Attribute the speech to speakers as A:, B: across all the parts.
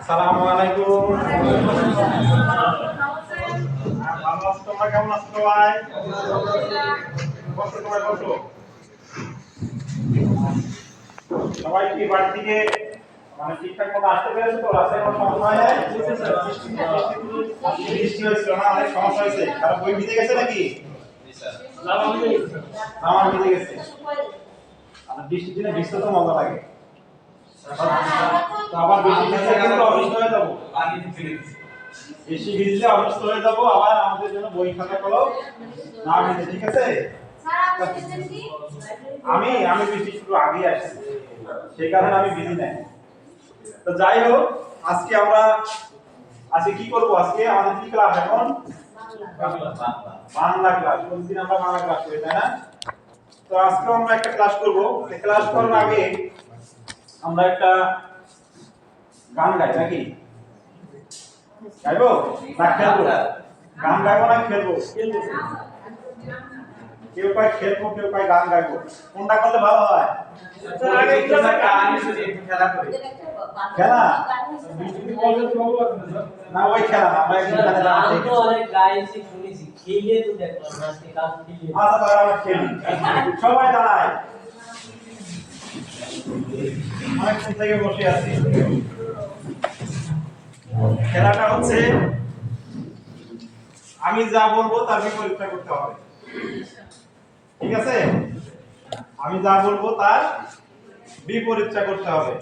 A: আসসালামু আলাইকুম। ভালো আছো তোমরা কেমন আছো সবাই বসো সবাই বসো সবাই কি বাড়ি থেকে মানে ঠিকঠাক মতো আসতে পেরেছ তো? রাস্তায় কোনো সমস্যা হয় নাই? বৃষ্টি হয়েছিল না অনেক সমস্যা হয়েছে। কারও বই ভিজে গেছে নাকি? ভিজে গেছে। বৃষ্টির দিনে ভিজতে তো মজা লাগে। আবার বেশি ভিজলে কিন্তু অসুস্থ হয়ে যাব। বেশি ভিজলে অসুস্থ হয়ে যাব আবার আমাদের জন্য বই খাতা কলম না ভিজে ঠিক আছে? আমি আমি বৃষ্টি শুরু আগে আসছি। সেই কারণে আমি ভিজি নাই। তো যাই হোক আজকে আমরা আজকে কি করব? আজকে আমাদের কি ক্লাস এখন? বাংলা ক্লাস প্রতিদিন আমরা বাংলা ক্লাস করি তাই না? তো আজকে আমরা একটা ক্লাস করব। ক্লাস করার আগে আমরা একটা গান গাই নাকি? গাইবো? না খেলব গান গাইবো না খেলব? কেউ কয় খেলব কেউ কয় গান গাইবো। কোনটা করলে ভালো হয়? খেলা না ওই খেলা না আমরা একদিন গানে দাঁড়াতে
B: আমি তো অনেক গাইছি শুনেছি। খেলে তো দেখলাম আজকে কাজ খেলে।
A: আচ্ছা তাহলে আমরা খেলি। সবাই দাঁড়ায়। অনেকক্ষণ থেকে বসে আছি। খেলাটা হচ্ছে, আমি যা বলব তার বিপরীতটা করতে হবে। ঠিক আছে? আমি যা বলব তার বিপরীতটা করতে হবে।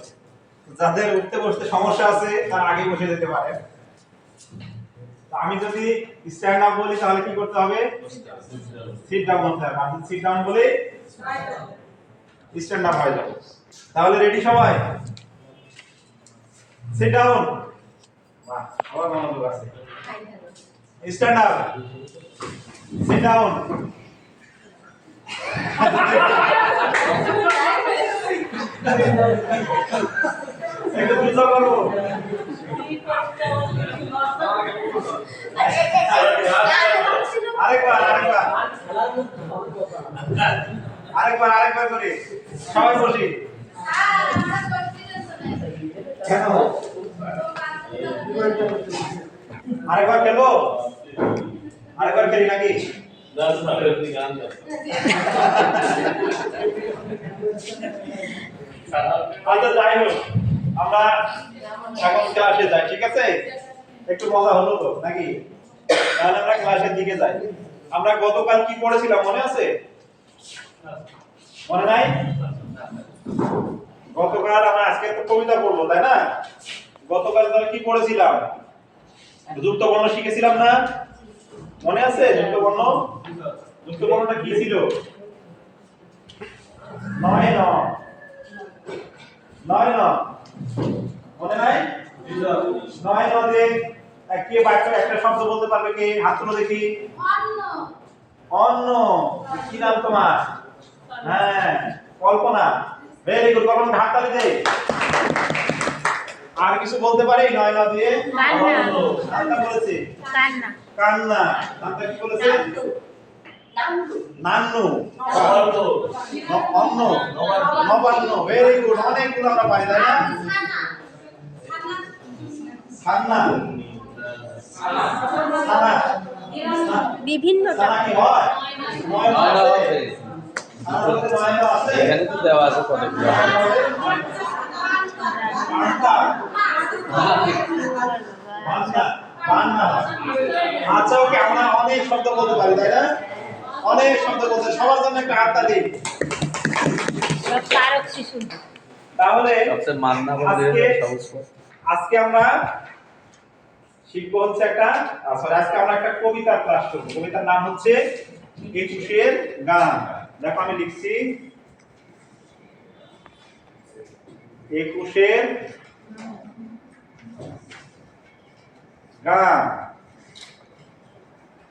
A: যাদের উঠতে বসতে সমস্যা আছে, তার আগে বসে যেতে পারে। আমি যদি স্ট্যান্ড আপ বলি, তাহলে কি করতে হবে? সিট ডাউন হতে হবে। সিট ডাউন বলে স্ট্যান্ড আপ হয়ে যাবে তাহলে রেডি সবাই? সিট ডাউন বাহ, আবার মনোযোগ আছে। স্ট্যান্ড আপ সিট ডাউন আরেকবার আরেকবার। আরেকবার আরেকবার করে। সবাই বসি। কেন? আরেকবার খেলব? আরেকবার খেলি নাকি? আচ্ছা যাই হোক আমরা এখন ক্লাসে যাই ঠিক আছে? একটু মজা হলো তো নাকি? তাহলে আমরা ক্লাসের দিকে যাই। আমরা গতকাল কি পড়েছিলাম মনে আছে? মনে নাই? গতকাল আমরা আজকে একটা কবিতা পড়ব তাই না? গতকাল তাহলে কি পড়েছিলাম? যুক্ত বর্ণ শিখেছিলাম না? মনে আছে যুক্ত বর্ণ যুক্ত বর্ণটা কি ছিল? নয় ন। নয় ন। মনে নাই? নয় ন যে কে বাক্য একটা শব্দ বলতে পারবে কে? হাত তুলো দেখি। অন্য কি নাম তোমার? হ্যাঁ কল্পনা। ভেরি গুড কল্পনা হাততালি দে আর কিছু বলতে পারি? নয় না দিয়ে?
C: কান্না।
A: বলেছে।
C: কান্না।
A: কান্না। কান্না কি বলেছে? নান্নু ন- অন্য নবান্ন। ভেরি গুড অনেকগুলো আমরা পাই তাই না? সান্না। সানা
C: বিভিন্ন
A: কি হয়?
D: এখানে তো দেওয়া আছে কতগুলো
A: আচ্ছা ওকে আমরা অনেক শব্দ বলতে পারি তাই না? অনেক শব্দ বলতে সবার জন্য একটা
C: শিশু।
A: তাহলে
D: সবচেয়ে মান্না বলে
A: আজকে- আমরা শিখব হচ্ছে একটা সরি আজকে আমরা একটা কবিতার ক্লাস করব। কবিতার নাম হচ্ছে একুশের গান। দেখো আমি লিখছি একুশের গান।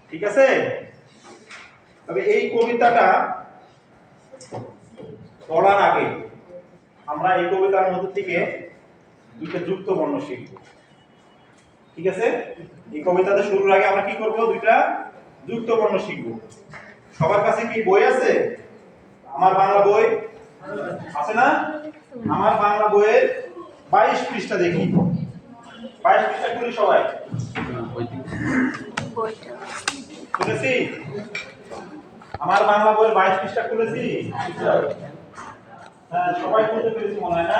A: ঠিক আছে? তবে এই কবিতাটা পড়ার আগে আমরা এই কবিতার মধ্যে থেকে দুইটা যুক্ত বর্ণ শিখব। ঠিক আছে? এই কবিতাতে শুরুর আগে আমরা কি করব? দুইটা যুক্ত বর্ণ শিখব। সবার কাছে কি বই আছে? আমার বাংলা বই আছে না? আমার বাংলা বইয়ের বাইশ পৃষ্ঠা দেখি। বাইশ পৃষ্ঠা খুলি সবাই। খুলেছি? আমার বাংলা বইয়ের বাইশ পৃষ্ঠা খুলেছি? হ্যাঁ সবাই খুলতে পেরেছি মনে হয় না।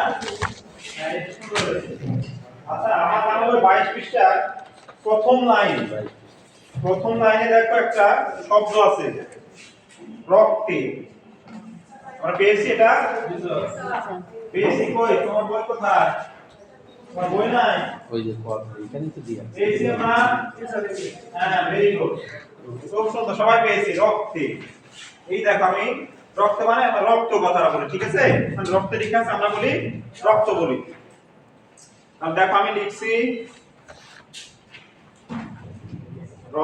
A: আচ্ছা আমার বাংলা বইয়ের বাইশ পৃষ্ঠা প্রথম লাইন। প্রথম লাইনে দেখো একটা শব্দ আছে। রক্তে আমরা পেয়েছি এটা? পেয়েছি কই? তোমার বই কোথায়? তোমার বই নাই?
D: ওই যে পথ তো দিয়ে
A: পেয়েছি আমরা হ্যাঁ ভেরি গুড খুব সুন্দর সবাই পেয়েছি রক্তে এই দেখো আমি রক্ত মানে আমরা রক্ত কথাটা বলি ঠিক আছে? মানে রক্তে আছে আমরা বলি রক্ত বলি। আর দেখো আমি লিখছি র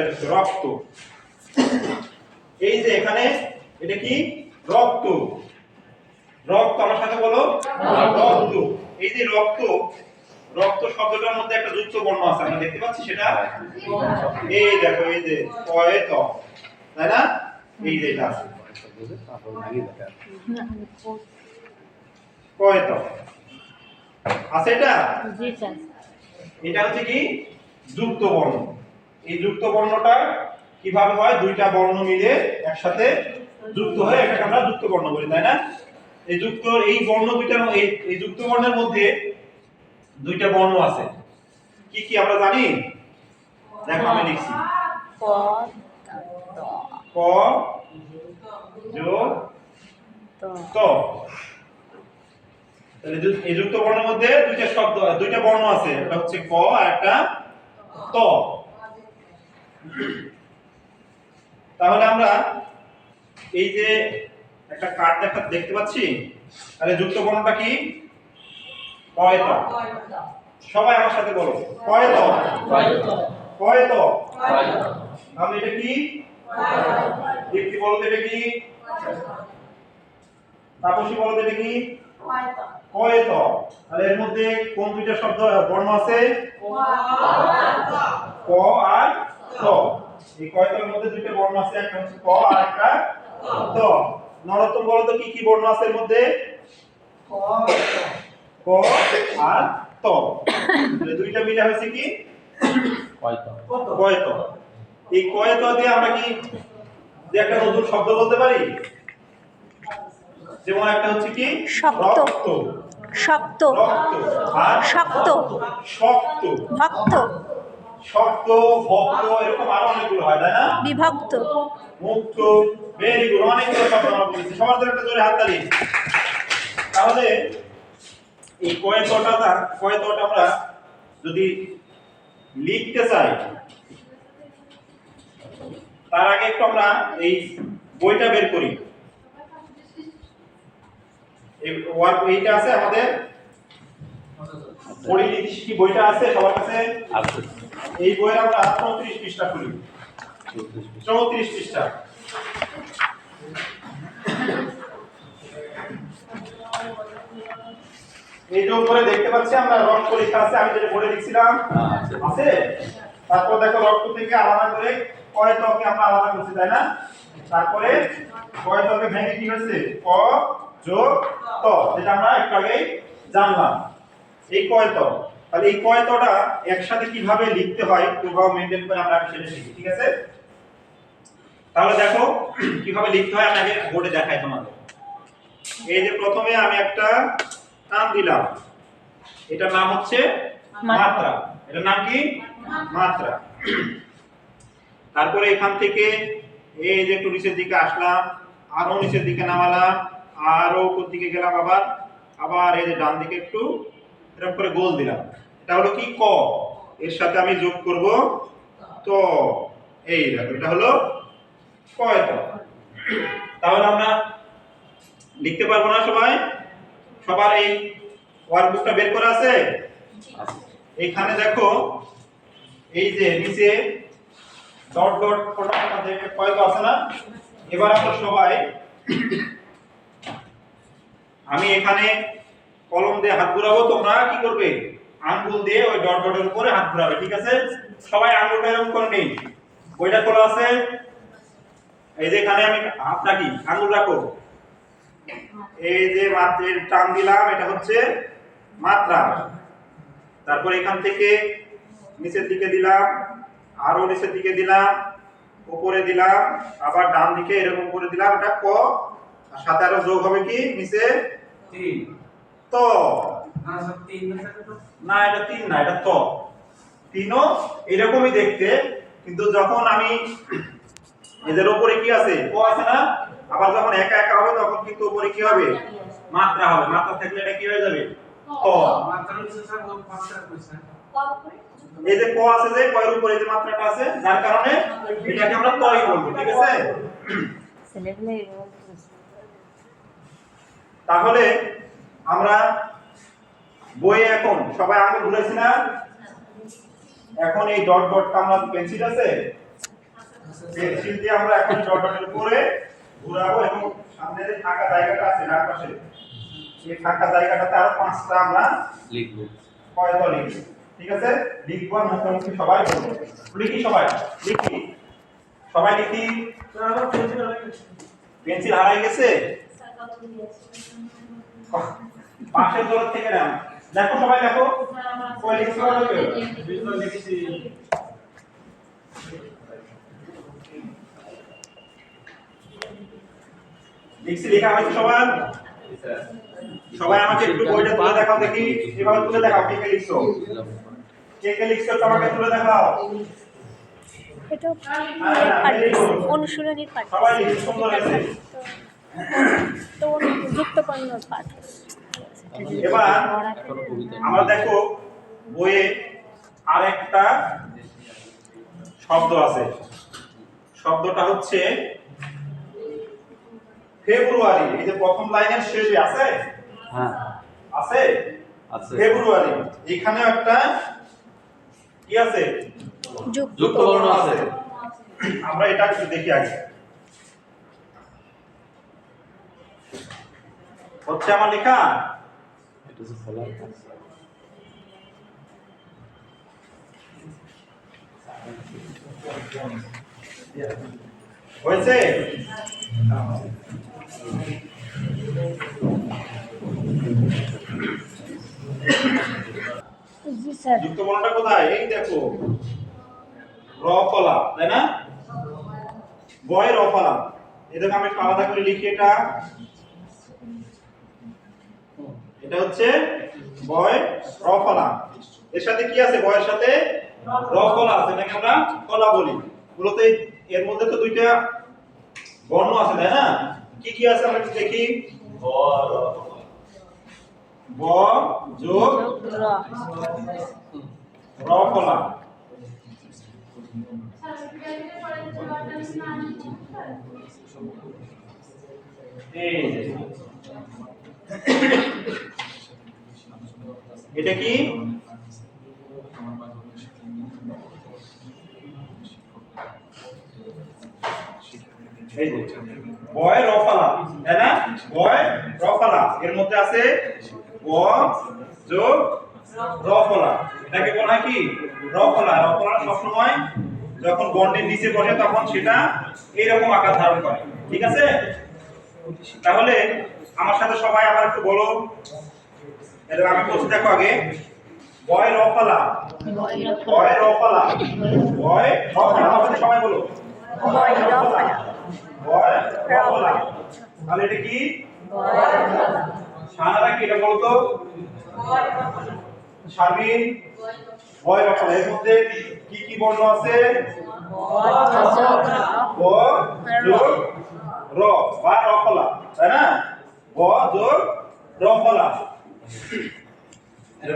A: লিখছি? রক্ত। এই যে এখানে এটা কি? রক্ত রক্ত আমার সাথে বলো? রক্ত এই যে রক্ত রক্ত শব্দটার মধ্যে একটা যুক্ত বর্ণ আছে আমরা দেখতে পাচ্ছি সেটা? এই দেখো এই যে কয়ে ত তাই না? এই যে এটা আছে।
D: তারপর লাগিয়ে দেখা
A: কয়ে ত আছে এটা এটা হচ্ছে কি? যুক্ত বর্ণ। এই যুক্ত বর্ণটা কীভাবে হয়? দুইটা বর্ণ মিলে একসাথে যুক্ত হয়ে এটাকে আমরা যুক্ত বর্ণ বলি তাই না? এই যুক্ত এই বর্ণ দুইটার এই যুক্ত বর্ণের মধ্যে দুইটা বর্ণ আছে। কি কি আমরা জানি? দেখো আমি লিখছি।
C: ক
A: ক যোগ
C: ত।
A: ত। তাহলে এই যুক্ত বর্ণের মধ্যে দুইটা শব্দ দুইটা বর্ণ আছে। একটা হচ্ছে ক আর একটা ত। তাহলে আমরা এই যে একটা কার্ড দেখা দেখতে পাচ্ছি? তাহলে যুক্ত বর্ণটা কি? কয়ত সবাই আমার সাথে বলো। কয়ত কয়ত তাহলে এটা কি? দীপ্তি বলো তো এটা কি? তাপসী বলো তো এটা কি? কয়ত তাহলে এর মধ্যে কোন দুইটা শব্দ বর্ণ আছে? ক আর ত এই কয়তের মধ্যে দুইটা বর্ণ আছে? একটা হচ্ছে ক আর একটা ত। নরোত্তম বলো তো কি কি বর্ণ আছে এর মধ্যে? ক আর ত। দুইটা মিলে হয়েছে কি? কয়ত। এই কয়ত দিয়ে আমরা কি যে একটা নতুন শব্দ বলতে পারি? যেমন একটা হচ্ছে কি?
C: শক্ত। শক্ত।
A: আর
C: শক্ত।
A: শক্ত।
C: ভক্ত।
A: শক্ত ভক্ত এরকম আরও অনেকগুলো হয় তাই না?
C: বিভক্ত।
A: মুক্ত ভেরি গুড অনেকগুলো শব্দ আমরা বলেছি। সবার জন্য একটা জোরে হাততালি তাহলে এই কয়েতটা কয়েতটা আমরা যদি লিখতে চাই তার আগে একটু আমরা এই বইটা বের করি। এইটা আছে আমাদের পরিনীতি শিখি বইটা আছে সবার কাছে?
D: আছে
A: এই বইয়ের আমরা চৌত্রিশ পৃষ্ঠা খুলি।
D: চৌত্রিশ পৃষ্ঠা।
A: এই যে উপরে দেখতে পাচ্ছি আমরা রক্ত লেখা আছে আমি যেটা বলে দিচ্ছিলাম
D: আছে।
A: আছে? তারপর দেখো রক্ত থেকে আলাদা করে কয় ত্বকে আমরা আলাদা করছি তাই না? তারপরে কয় ত্বকে ভেঙে কি হয়েছে? ক যোগ ত যেটা আমরা একটু আগেই জানলাম। এই কয় ত্বক? তাহলে এই কয় ত্বটা একসাথে কীভাবে লিখতে হয় প্রভাব মেনটেন করে আমরা সেটা শিখি ঠিক আছে? তাহলে দেখো কীভাবে লিখতে হয় আমি আগে বোর্ডে দেখাই তোমাদের। এই যে প্রথমে আমি একটা নাম দিলাম। এটার নাম হচ্ছে মাত্রা। এটার নাম কি? মাত্রা। তারপরে এখান থেকে এই যে একটু নিচের দিকে আসলাম আরও নিচের দিকে নামালাম আরও উপর দিকে গেলাম আবার আবার এই যে ডান দিকে একটু এরকম করে গোল দিলাম। এটা হলো কি? ক। এর সাথে আমি যোগ করব তো। এই দেখো, এটা হলো কয় তো তাহলে আমরা লিখতে পারব না সবাই? সবার এই ওয়ার্কবুকটা বের করা আছে? এইখানে দেখো, এই যে নিচে ডট ডট ফোটা ফোটা দেখে কয় তো আছে না? এবার আমরা সবাই আমি এখানে কলম দিয়ে হাত ঘুরাবো, তোমরা কি করবে? আঙ্গুল দিয়ে ওই ডট ডটের উপরে হাত ঘুরাবে, ঠিক আছে? সবাই আঙ্গুলটা এরকম করে নিন। বইটা খোলা আছে? এই যে এখানে আমি হাত রাখি, আঙ্গুল রাখো। এই যে মাত্রের টান দিলাম, এটা হচ্ছে মাত্রা। তারপর এখান থেকে নিচের দিকে দিলাম, আরও নিচের দিকে দিলাম, উপরে দিলাম, আবার ডান দিকে এরকম করে দিলাম, এটা ক? আর সাথে আরও যোগ হবে কি? নিচে ত।
B: না স্যার তিন না স্যার তো
A: না এটা তিন না এটা ত। তিনও এরকমই দেখতে কিন্তু যখন আমি এদের উপরে কি আছে ক আছে না? আবার যখন একা একা হবে তখন কিন্তু উপরে কি হবে? মাত্রা হবে। মাত্রা থাকলে এটা কি হয়ে যাবে? ত।
B: মাত্রা হচ্ছে স্যার ওর মাত্রা কইছে
A: এই যে ক আছে যে কয়ের উপরে যে মাত্রাটা আছে যার কারণে এটাকে আমরা তই বলব ঠিক আছে। তাহলে আমরা বইয়ে এখন সবাই আঙুল ঘুরেছি না? এখন এই ডট ডটটা আমরা পেন্সিল আছে। পেন্সিল দিয়ে আমরা এখন ডট ডটের উপরে ঘোরাবো এবং সামনে যে ফাঁকা জায়গাটা আছে ডান পাশে এই ফাঁকা জায়গাটাতে আরও পাঁচটা আমরা
D: লিখব।
A: কয়তো লিখি ঠিক আছে? লিখব আর মুখোমুখি সবাই বলব। লিখি সবাই? লিখি। সবাই লিখি?
B: পেন্সিল
A: হারাই গেছে? পাশের দূর থেকে নাও দেখো সবাই দেখো। লিখছো কেউ? লেখা হয়েছে সবার। সবাই আমাকে একটু বইটা তুলে দেখাও দেখি। এভাবে তুলে দেখাও কে কে লিখছো। কে কে লিখছো আমাকে তুলে দেখাও।
C: এটা
A: হ্যাঁ,
C: পাঠ অনুশীলনীর পাঠ
A: সবাই সুন্দর হয়েছে
C: তো যুক্তপণ্য পাঠ
A: এবার আমরা দেখো বইয়ে আরেকটা শব্দ আছে। শব্দটা হচ্ছে ফেব্রুয়ারি। এই যে প্রথম লাইনের শেষে আছে?
D: হ্যাঁ।
A: আছে?
D: আছে।
A: ফেব্রুয়ারি। এখানে একটা কি আছে?
D: যুক্তবর্ণ আছে।
A: আমরা এটা একটু দেখি আগে। হচ্ছে আমার লেখা। হয়েছে? যুক্ত বর্ণটা কোথায়? এই দেখো। র ফলা তাই না? বয় র এটাকে আমি একটু আলাদা করে লিখি এটা। এটা হচ্ছে বয় র ফলা এর সাথে কি আছে? বয়ের সাথে র ফলা আছে। এটাকে আমরা ফলা বলি। মূলত এর মধ্যে তো দুইটা বর্ণ আছে, তাই না? কি কি আছে আমরা দেখি। ব যোগ
C: র
A: র ফলা এই। এটা কি? বয় রফালা, তাই না? বয় রফালা, এর মধ্যে আছে রফলা। এটাকে বলা হয় কি? রফলা। রফলা সবসময় যখন বন্ডের নিচে বসে, তখন সেটা এইরকম আকার ধারণ করে। ঠিক আছে? তাহলে আমার সাথে সবাই আবার একটু বলো। এটা আমি বলছি দেখো আগে বয় রফলা বয় রফলা বয় রফলা সাথে সবাই বলো
C: বয় রফলা।
A: বয় রফলা তাহলে এটা কি সানারা কি এটা বলতো শারমিন বয় রফলা এর মধ্যে কি কি বর্ণ আছে ব যোগ র বা রফলা তাই না ব যোগ রফলা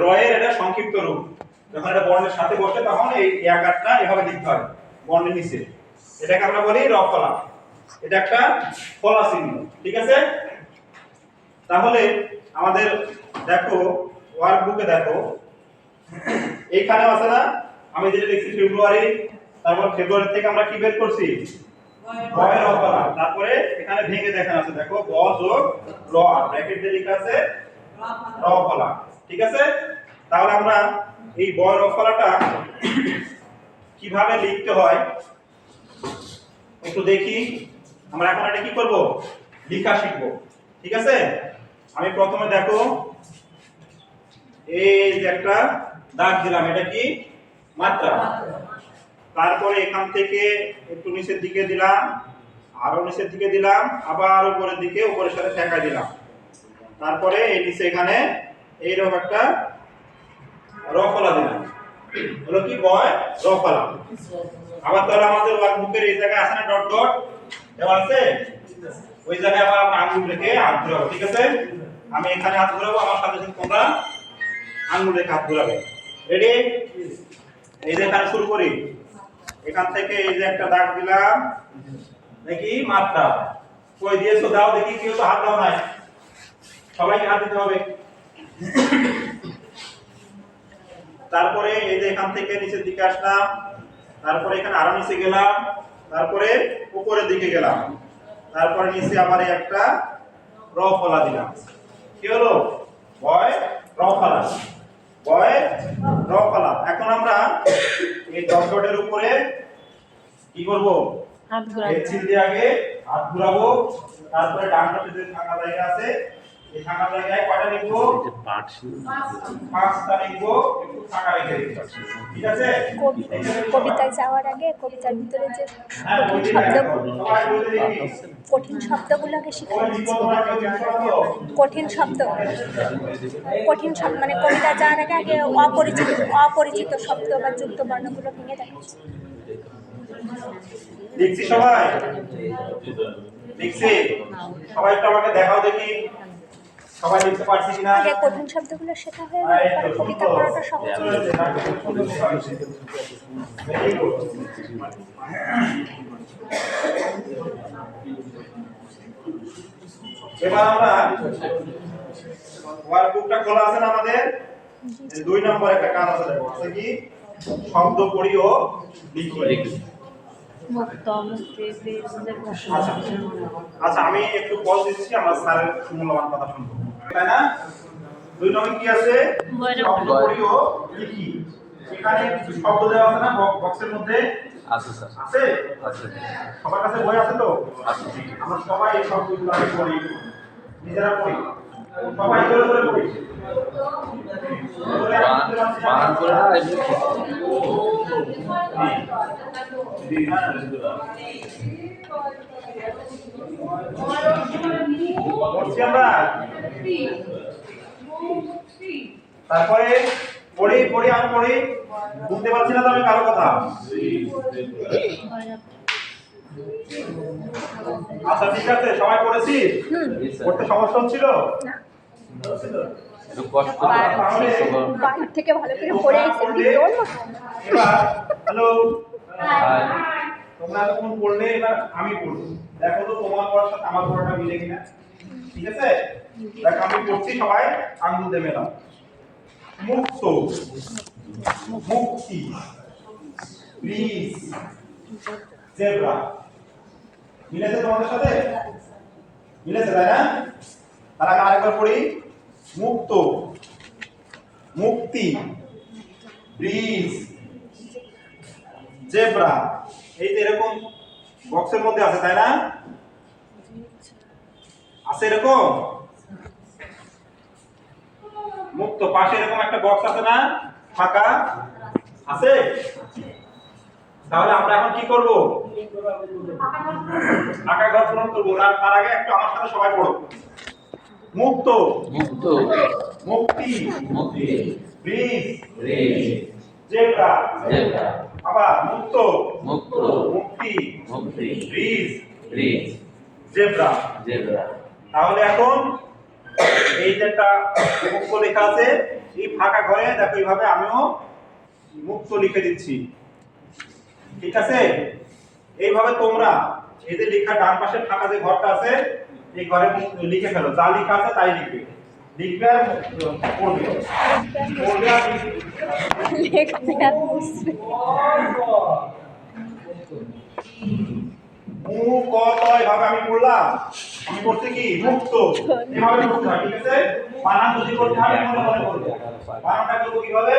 A: রয়ের এটা সংক্ষিপ্ত রূপ। যখন এটা বর্ণের সাথে বসে তখন এই আকারটা এভাবে লিখতে হয় বর্ণের নিচে। এটাকে আমরা বলি রফলা এটা একটা ফলা চিহ্ন ঠিক আছে? তাহলে আমাদের দেখো ওয়ার্ক বুকে দেখো। এইখানেও আছে না? আমি যেটা লিখছি ফেব্রুয়ারি তারপর ফেব্রুয়ারি থেকে আমরা কি বের করছি? তারপরে এখানে ভেঙে দেখানো আছে দেখো ব যোগ র ব্র্যাকেট দিয়ে লেখা আছে রফলা। ঠিক আছে? তাহলে আমরা এই বয় রফলাটা কীভাবে লিখতে হয় একটু দেখি। আমরা এখন এটা কি করব? লেখা শিখব। ঠিক আছে? আমি প্রথমে দেখো, এই যে একটা দাগ দিলাম, এটা কি? মাত্রা। তারপরে এখান থেকে একটু নিচের দিকে দিলাম, আরও নিচের দিকে দিলাম, আবার উপরের দিকে, উপরের সাথে ঠেকা দিলাম। তারপরে এই নিচে এখানে এইরকম একটা রফলা দিলাম। হলো কি বয়? রফলা। আবার তাহলে আমাদের ওয়ার্কবুকের এই জায়গায় আছে না ডট ডট দেওয়া আছে? ওই জায়গায় আবার আমরা রেখে হাত ঘুরাবো, ঠিক আছে? আমি এখানে হাত ঘুরাবো, আমার সাথে সাথে তোমরা রেখে হাত ঘুরাবে। রেডি এই যে এখানে শুরু করি। এখান থেকে এই যে একটা দাগ দিলাম। দেখি মাত্রা। কই দিয়েছ? দাও দেখি, কেউ তো হাত দাও নাই। সবাইকে হাত দিতে হবে। তারপরে এই যে এখান থেকে নিচের দিকে আসলাম তারপরে এখানে আরও নিচে গেলাম তারপরে উপরের দিকে গেলাম। তারপরে নিচে আবার একটা র ফলা দিলাম। কি হলো? বয় র ফলা বয় র ফলা এখন আমরা এই ডট ডটের উপরে কি করব?
C: হাত
A: পেন্সিল দিয়ে আগে হাত ঘুরাবো। তারপরে ডান পাশে যে ফাঁকা জায়গা আছে এই ফাঁকা জায়গায় কয়টা লিখব?
D: যে পাট ছিল
A: পাঁচটা লিখব একটু ফাঁকা রেখে ঠিক আছে?
C: কবি- কবিতায় যাওয়ার আগে কবিতার ভিতরে যে
A: হ্যাঁ
C: কঠিন
A: বইটি
C: শব্দ
A: দেখো সবাই বইটি দেখি।
C: কঠিন শব্দগুলোকে শিখে
A: তো?
C: কঠিন শব্দ। কঠিন শব্দ। মানে কবিতা যাওয়ার আগে আগে অপরিচিত অপরিচিত শব্দ বা যুক্ত বর্ণগুলো ভেঙে দেখাচ্ছে
A: লিখছি সবাই। লিখছি সবাই একটু আমাকে দেখাও দেখি। সবাই লিখতে পারছি কিনা?
C: আগে কঠিন শব্দগুলো শেখা হয়ে গেলে
A: তো,
C: পরে কবিতা পড়াটা সহজ হয়ে যাবে।
A: এবার আমরা ওয়ার্কবুকটা খোলা আছে না আমাদের? দুই নম্বর একটা কাজ আছে দেখো আছে কি? শব্দ পড়ি ও লিখি। আচ্ছা আচ্ছা আমি একটু পজ দিচ্ছি আমার স্যারের মূল্যবান কথা শুনব তাই না? দুই নম্বর কি আছে? শব্দ পড়ি ও লিখি। এখানে কিছু শব্দ দেওয়া আছে না? বক- বক্সের মধ্যে?
D: আছে স্যার।
A: আছে?
D: আছে।
A: সবার কাছে বই আছে তো?
D: আছে
A: আমরা সবাই এই শব্দগুলো আগে পড়ি। নিজেরা পড়ি। সবাই করে করে পড়ি।
D: বানান করে না এমনি
A: পড়ছি আমরা? তারপরে পড়ি পড়ি আর পড়ি। বুঝতে পারছি না তো আমি কারও কথা। আচ্ছা ঠিক আছে সবাই পড়েছি? পড়তে সমস্যা হচ্ছিল?
C: না
D: একটু কষ্ট
A: তাহলে
C: বাইরে থেকে ভালো করে পড়ে আইসে
A: হ্যালো
D: হাই
A: তোমরা যখন পড়লে, এবার আমি পড়ব। দেখো তো, তোমার পড়ার সাথে আমার পড়াটা মিলে কিনা। ঠিক আছে? দেখো, আমি পড়ছি সবাই, আঙ্গুল দিয়ে মেলাম মুক্ত। মুক্তি। প্লিজ। জেব্রা। মিলেছে তোমাদের সাথে? মিলেছে, তাই না? তাহলে আমি আরেকবার পড়ি। মুক্ত। মুক্তি। Bridge zebra. এই যে এরকম বক্সের মধ্যে আছে তাই না? আছে এরকম? মুক্ত পাশে এরকম একটা বক্স আছে না? ফাঁকা? আছে? তাহলে আমরা এখন কি করব? ফাঁকা ঘর পূরণ করব। তার তার আগে একটু আমার সাথে সবাই পড়ো। মুক্ত।
D: মুক্ত।
A: মুক্তি।
D: মুক্তি।
A: ব্রিজ
D: রেজ
A: জেব্রা
D: জেব্রা।
A: আবার মুক্ত
D: মুক্ত।
A: মুক্তি
D: মুক্তি।
A: ব্রিজ
D: রেজ
A: জেব্রা।
D: জেব্রা।
A: তাহলে এখন এই যে একটা মুক্ত লেখা আছে এই ফাঁকা ঘরে দেখো এইভাবে আমিও মুক্ত লিখে দিচ্ছি। ঠিক আছে? এইভাবে তোমরা এই যে লেখা ডান পাশে ফাঁকা যে ঘরটা আছে এই ঘরে লিখে ফেলো। যা লেখা আছে তাই লিখবে। মু ক ত আমি পড়লাম আমি করতে কি? মুক্ত। এভাবে করতে হয়, ঠিক আছে? বানান যদি করতে হয় মনে মনে করবে। বানানটা করব কীভাবে?